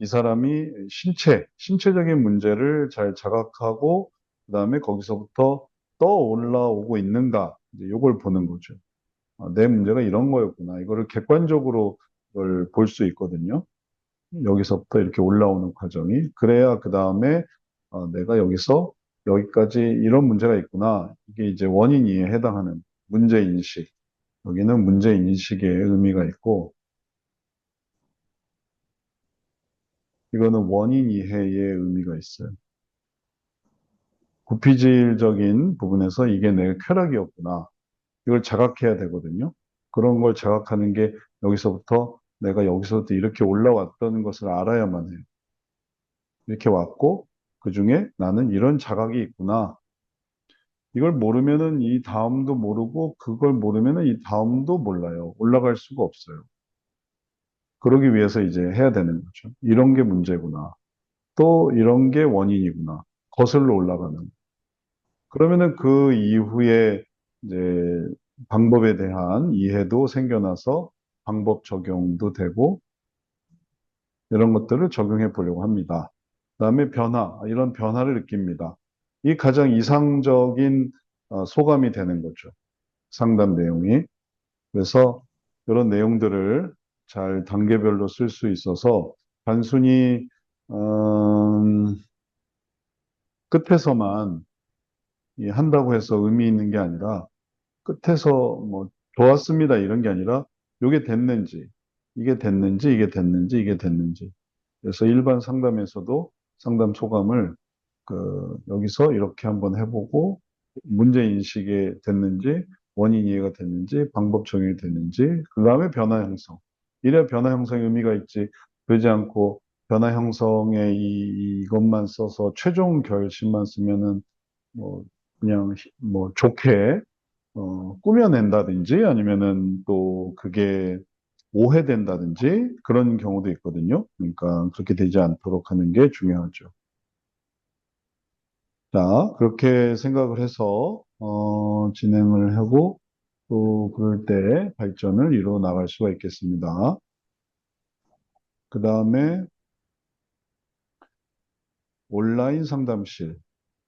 이 사람이 신체, 신체적인 문제를 잘 자각하고 그 다음에 거기서부터 떠 올라오고 있는가 이제 이걸 보는 거죠. 아, 내 문제가 이런 거였구나. 이거를 객관적으로 볼 수 있거든요. 여기서부터 이렇게 올라오는 과정이 그래야 그 다음에 어, 내가 여기서 여기까지 이런 문제가 있구나. 이게 이제 원인이에 해당하는 문제 인식. 여기는 문제 인식의 의미가 있고 이거는 원인 이해의 의미가 있어요. 구피질적인 부분에서 이게 내 쾌락이었구나. 이걸 자각해야 되거든요. 그런 걸 자각하는 게 여기서부터 내가 여기서부터 이렇게 올라왔던 것을 알아야만 해요. 이렇게 왔고 그 중에 나는 이런 자각이 있구나. 이걸 모르면은 이 다음도 모르고 그걸 모르면은 이 다음도 몰라요. 올라갈 수가 없어요. 그러기 위해서 이제 해야 되는 거죠. 이런 게 문제구나. 또 이런 게 원인이구나. 거슬러 올라가는. 그러면은 그 이후에 이제 방법에 대한 이해도 생겨나서 방법 적용도 되고 이런 것들을 적용해 보려고 합니다. 그 다음에 변화, 이런 변화를 느낍니다. 이 가장 이상적인 어, 소감이 되는 거죠. 상담 내용이. 그래서 이런 내용들을 잘 단계별로 쓸 수 있어서 단순히 음, 끝에서만 한다고 해서 의미 있는 게 아니라 끝에서 뭐 좋았습니다 이런 게 아니라 이게 됐는지 이게 됐는지 이게 됐는지 이게 됐는지. 그래서 일반 상담에서도 상담 소감을 그 여기서 이렇게 한번 해보고 문제 인식이 됐는지 원인 이해가 됐는지 방법 적용이 됐는지 그 다음에 변화 형성 이래 변화 형성의 의미가 있지 그러지 않고 변화 형성의 이, 이것만 써서 최종 결심만 쓰면은 뭐 그냥 뭐 좋게 어, 꾸며낸다든지 아니면은 또 그게 오해된다든지 그런 경우도 있거든요. 그러니까 그렇게 되지 않도록 하는 게 중요하죠. 자, 그렇게 생각을 해서 어, 진행을 하고 또 그럴 때 발전을 이루어 나갈 수가 있겠습니다. 그 다음에 온라인 상담실.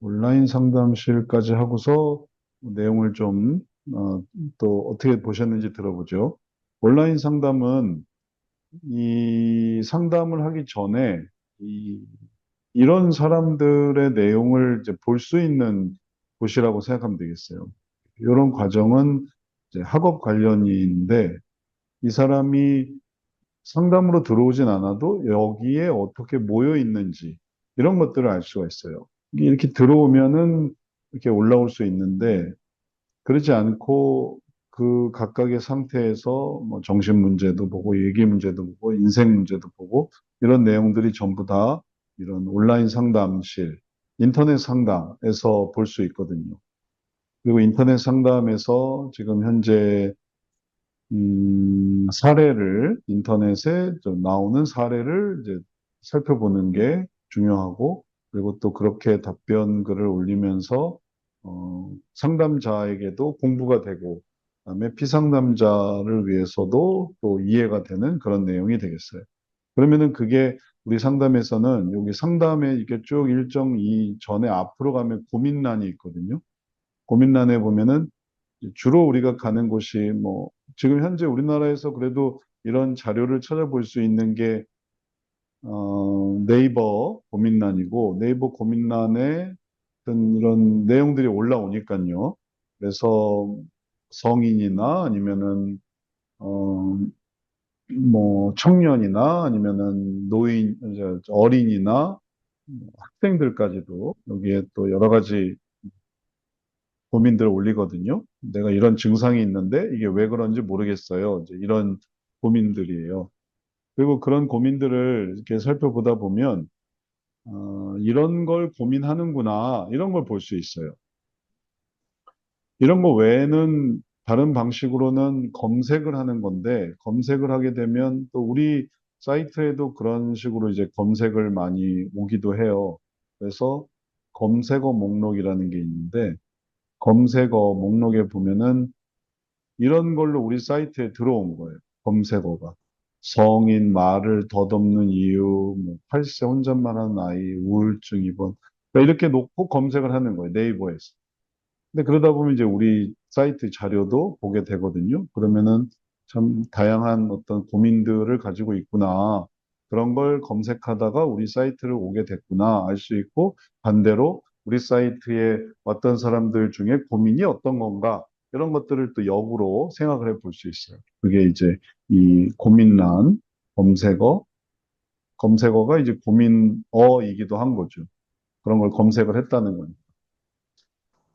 온라인 상담실까지 하고서 내용을 좀, 어, 또 어 떻게 보셨는지 들어보죠. 온라인 상담은 이 상담을 하기 전에 이, 이런 사람들의 내용을 볼 수 있는 곳이라고 생각하면 되겠어요. 이런 과정은 학업 관련인데 이 사람이 상담으로 들어오진 않아도 여기에 어떻게 모여 있는지 이런 것들을 알 수가 있어요. 이렇게 들어오면은 이렇게 올라올 수 있는데 그렇지 않고 그 각각의 상태에서 뭐 정신 문제도 보고 얘기 문제도 보고 인생 문제도 보고 이런 내용들이 전부 다 이런 온라인 상담실, 인터넷 상담에서 볼 수 있거든요. 그리고 인터넷 상담에서 지금 현재 음, 사례를 인터넷에 나오는 사례를 이제 살펴보는 게 중요하고 그리고 또 그렇게 답변 글을 올리면서 어, 상담자에게도 공부가 되고 그다음에 피상담자를 위해서도 또 이해가 되는 그런 내용이 되겠어요. 그러면은 그게 우리 상담에서는 여기 상담에 이렇게 쭉 일정 이 전에 앞으로 가면 고민란이 있거든요. 고민란에 보면은 주로 우리가 가는 곳이 뭐 지금 현재 우리나라에서 그래도 이런 자료를 찾아볼 수 있는 게 어, 네이버 고민란이고 네이버 고민란에 이런 내용들이 올라오니까요. 그래서 성인이나 아니면은 어, 뭐 청년이나 아니면은 노인, 어린이나 학생들까지도 여기에 또 여러 가지 고민들을 올리거든요. 내가 이런 증상이 있는데 이게 왜 그런지 모르겠어요. 이제 이런 고민들이에요. 그리고 그런 고민들을 이렇게 살펴보다 보면 어, 이런 걸 고민하는구나 이런 걸 볼 수 있어요. 이런 거 외에는 다른 방식으로는 검색을 하는 건데 검색을 하게 되면 또 우리 사이트에도 그런 식으로 이제 검색을 많이 오기도 해요. 그래서 검색어 목록이라는 게 있는데 검색어 목록에 보면은 이런 걸로 우리 사이트에 들어온 거예요. 검색어가. 성인, 말을 덧없는 이유, 뭐 80세 혼잣말하는 아이, 우울증 입원. 그러니까 이렇게 놓고 검색을 하는 거예요, 네이버에서. 근데 그러다 보면 이제 우리 사이트 자료도 보게 되거든요. 그러면은 참 다양한 어떤 고민들을 가지고 있구나. 그런 걸 검색하다가 우리 사이트를 오게 됐구나 알 수 있고 반대로 우리 사이트에 왔던 사람들 중에 고민이 어떤 건가 이런 것들을 또 역으로 생각을 해 볼 수 있어요. 그게 이제 이 고민란 검색어 검색어가 이제 고민어이기도 한 거죠. 그런 걸 검색을 했다는 거니까.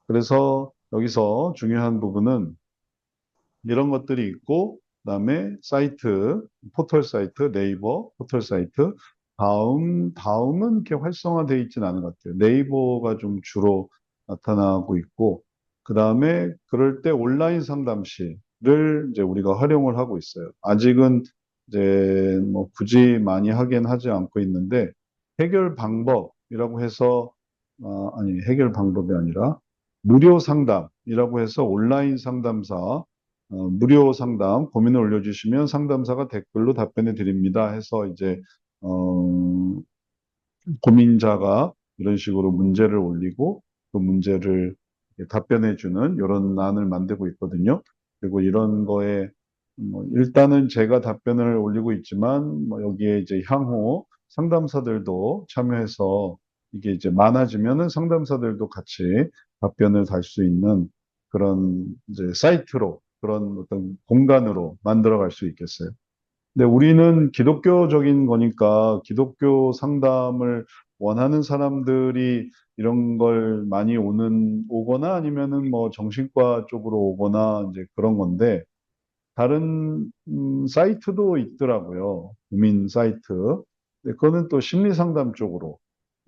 그래서 여기서 중요한 부분은 이런 것들이 있고, 그다음에 사이트, 포털 사이트, 네이버 포털 사이트, 다음, 다음은 이렇게 활성화되어 있지는 않은 것 같아요. 네이버가 좀 주로 나타나고 있고, 그 다음에 그럴 때 온라인 상담실을 이제 우리가 활용을 하고 있어요. 아직은 이제 뭐 굳이 많이 하긴 하지 않고 있는데, 해결 방법이라고 해서, 어, 아니, 해결 방법이 아니라, 무료 상담이라고 해서 온라인 상담사, 어, 무료 상담 고민을 올려주시면 상담사가 댓글로 답변해 드립니다 해서 이제, 어, 고민자가 이런 식으로 문제를 올리고 그 문제를 답변해 주는 이런 안을 만들고 있거든요. 그리고 이런 거에 뭐 일단은 제가 답변을 올리고 있지만 뭐 여기에 이제 향후 상담사들도 참여해서 이게 이제 많아지면은 상담사들도 같이 답변을 달 수 있는 그런 이제 사이트로 그런 어떤 공간으로 만들어 갈 수 있겠어요. 근데 우리는 기독교적인 거니까 기독교 상담을 원하는 사람들이 이런 걸 많이 오는, 오거나 아니면은 뭐 정신과 쪽으로 오거나 이제 그런 건데, 다른, 음, 사이트도 있더라고요. 국민 사이트. 그거는 또 심리 상담 쪽으로,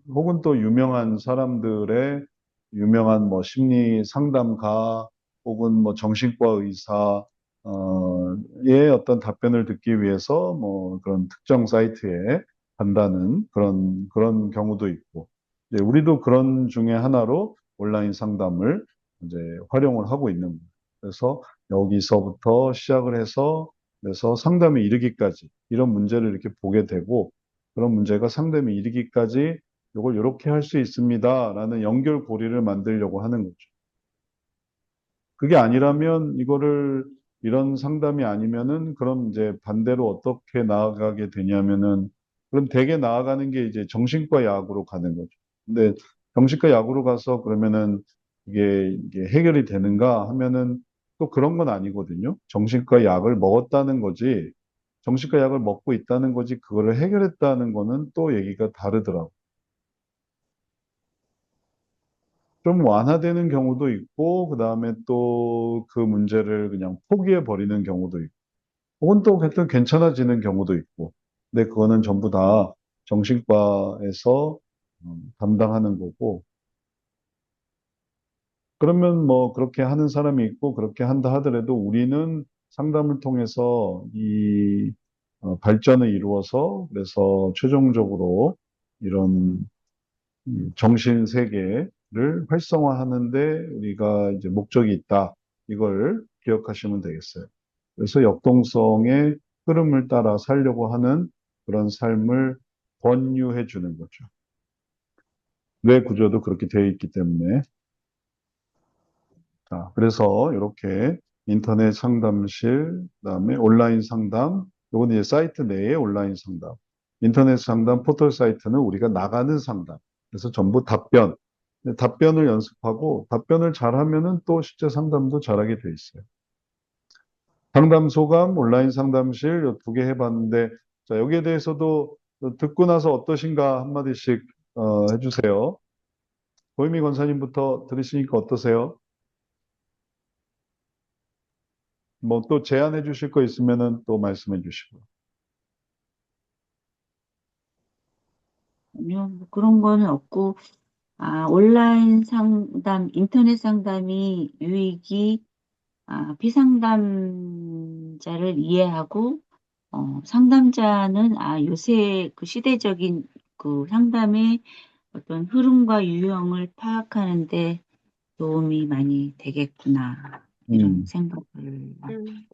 혹은 또 유명한 사람들의 유명한 뭐 심리 상담가, 혹은 뭐 정신과 의사, 어, 의 어떤 답변을 듣기 위해서 뭐 그런 특정 사이트에 간다는 그런, 그런 경우도 있고, 이제 우리도 그런 중에 하나로 온라인 상담을 이제 활용을 하고 있는 거예요. 그래서 여기서부터 시작을 해서 그래서 상담에 이르기까지 이런 문제를 이렇게 보게 되고 그런 문제가 상담에 이르기까지 이걸 이렇게 할 수 있습니다라는 연결고리를 만들려고 하는 거죠. 그게 아니라면 이거를 이런 상담이 아니면은 그럼 이제 반대로 어떻게 나아가게 되냐면은 그럼 대개 나아가는 게 이제 정신과 약으로 가는 거죠. 근데 정신과 약으로 가서 그러면은 이게, 이게 해결이 되는가 하면은 또 그런 건 아니거든요. 정신과 약을 먹었다는 거지, 정신과 약을 먹고 있다는 거지, 그거를 해결했다는 거는 또 얘기가 다르더라고요. 좀 완화되는 경우도 있고, 그 다음에 또 그 문제를 그냥 포기해 버리는 경우도 있고, 혹은 또 괜찮아지는 경우도 있고. 근데 그거는 전부 다 정신과에서 음, 담당하는 거고, 그러면 뭐 그렇게 하는 사람이 있고 그렇게 한다 하더라도 우리는 상담을 통해서 이 어, 발전을 이루어서 그래서 최종적으로 이런 이 정신 세계 를 활성화하는데 우리가 이제 목적이 있다. 이걸 기억하시면 되겠어요. 그래서 역동성의 흐름을 따라 살려고 하는 그런 삶을 권유해 주는 거죠. 뇌 구조도 그렇게 되어 있기 때문에 자, 그래서 이렇게 인터넷 상담실, 그다음에 온라인 상담, 요건 이제 사이트 내에 온라인 상담, 인터넷 상담 포털 사이트는 우리가 나가는 상담. 그래서 전부 답변. 답변을 연습하고 답변을 잘하면은 또 실제 상담도 잘하게 돼 있어요. 상담 소감, 온라인 상담실 두개 해봤는데, 자, 여기에 대해서도 듣고 나서 어떠신가 한마디씩 어, 해주세요. 고유미 권사님부터 들으시니까 어떠세요? 뭐 또 제안해 주실 거 있으면은 또 말씀해 주시고. 아니요, 뭐 그런 거는 없고, 아, 온라인 상담, 인터넷 상담이 유익이, 아, 피상담자를 이해하고, 어, 상담자는, 아, 요새 그 시대적인 그 상담의 어떤 흐름과 유형을 파악하는데 도움이 많이 되겠구나, 이런 음. 생각을 음.